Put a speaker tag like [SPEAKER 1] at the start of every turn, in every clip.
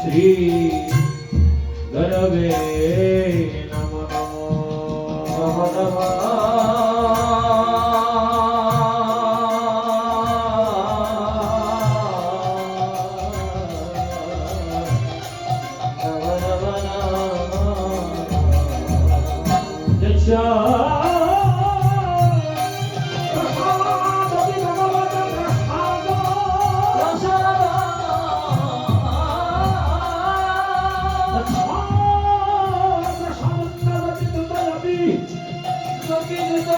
[SPEAKER 1] શ્રી ગણવે નમ.
[SPEAKER 2] નમ
[SPEAKER 1] નમ નમ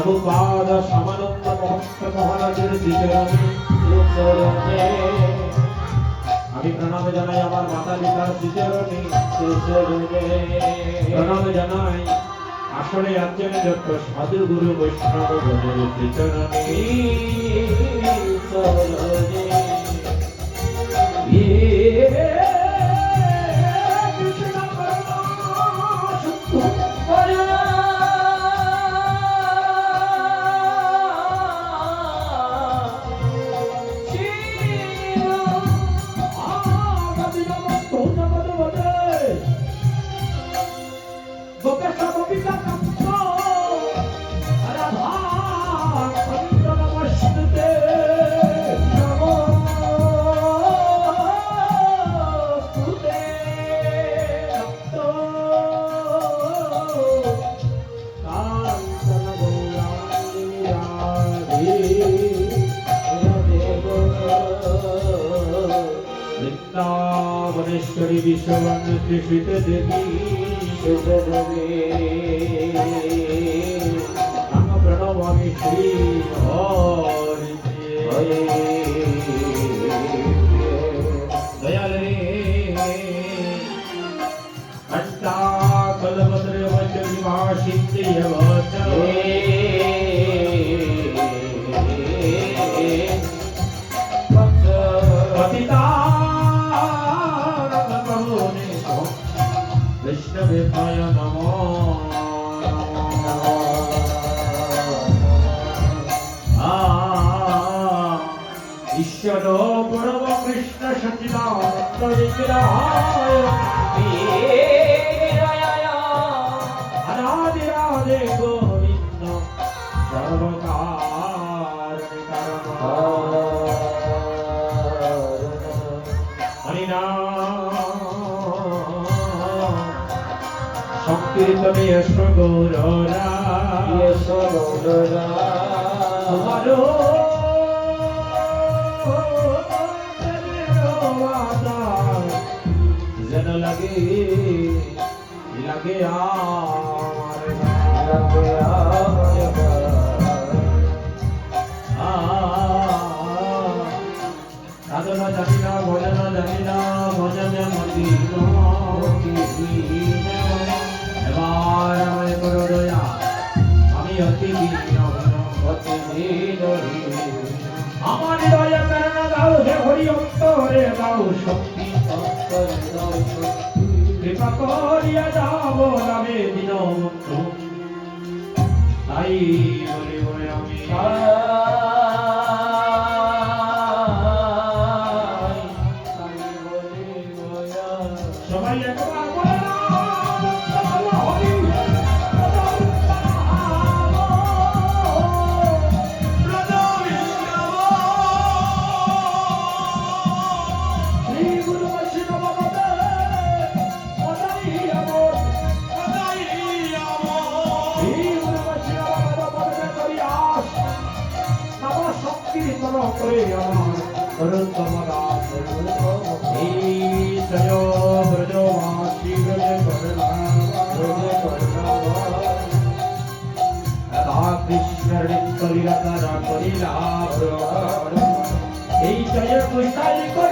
[SPEAKER 1] প্রভুপাদ সমানন্দ মহন্ত মহারাজের শ্রীচরণে আমি প্রণাম জানাই আমার মাতা পিতার শ্রীচরণে প্রণাম জানাই আসলে আছেন যত সাধু গুরু বৈষ্ণব শ্রীচরণে কৃষিত দেবী ঈশ্বর পরম কৃষ্ণ সচিদানন্দ বিগ্রহায় রাধে রাধে গোবিন্দ সর্বকার সংকীর্তনে যশ গৌররা তোমারো যেন লাগে লাগে আমার সাধনা জানি না ভজন জানি না ভজন মন্দির এবার আমায় করো আমি অতি আমার দয়া করনা দাও হে হরি অন্তরে দাও শক্তি কৃপা করিয়া যাব নামে দিন তাই বলে
[SPEAKER 2] আমি Hey, can you please tell me?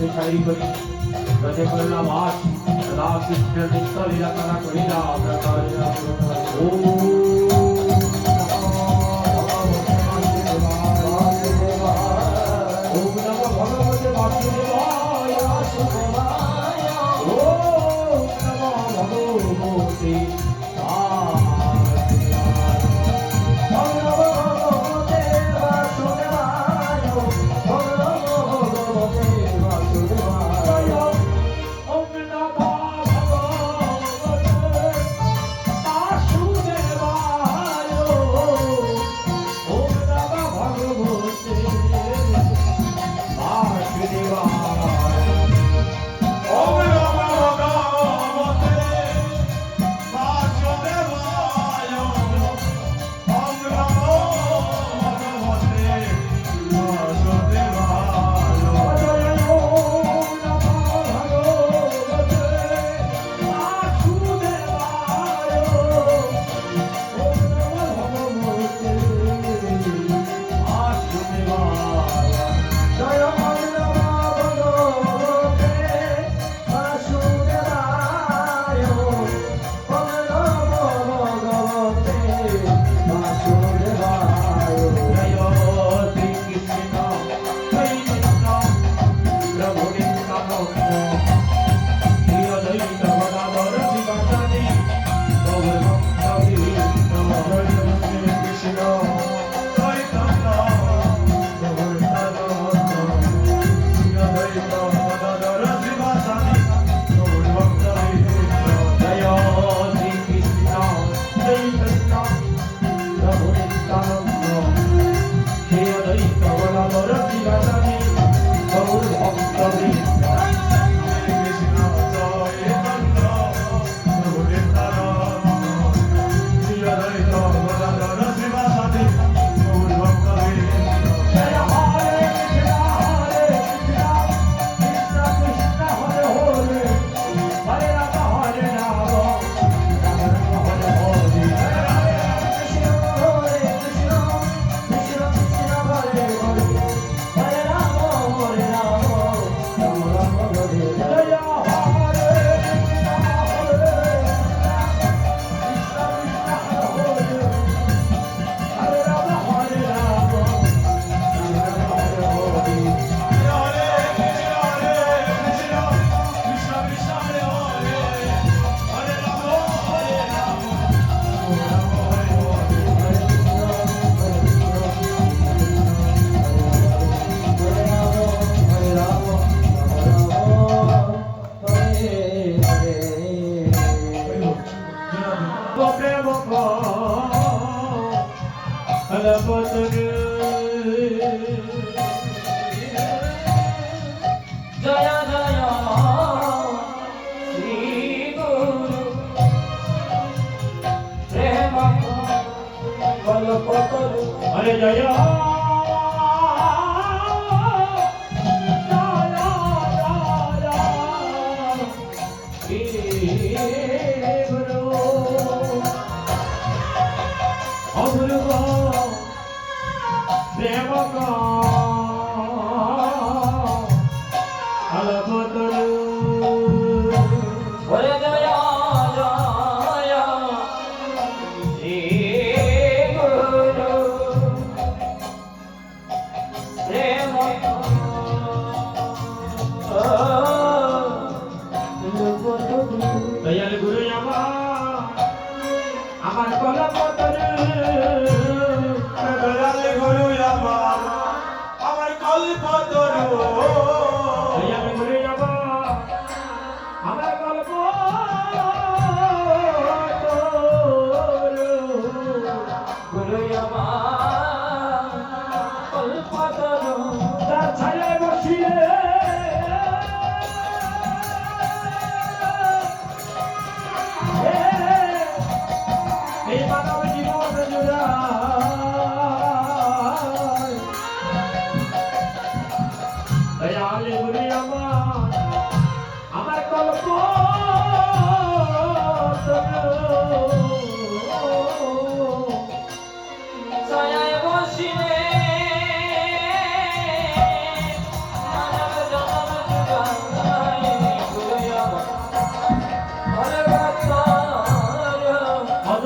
[SPEAKER 2] दिखाई पर प्रजे परिणाम आठ सदा कृष्ण दिखता लीला कला
[SPEAKER 1] करीला प्रकार लीला ओम Thank you.
[SPEAKER 2] પતરું અરે જય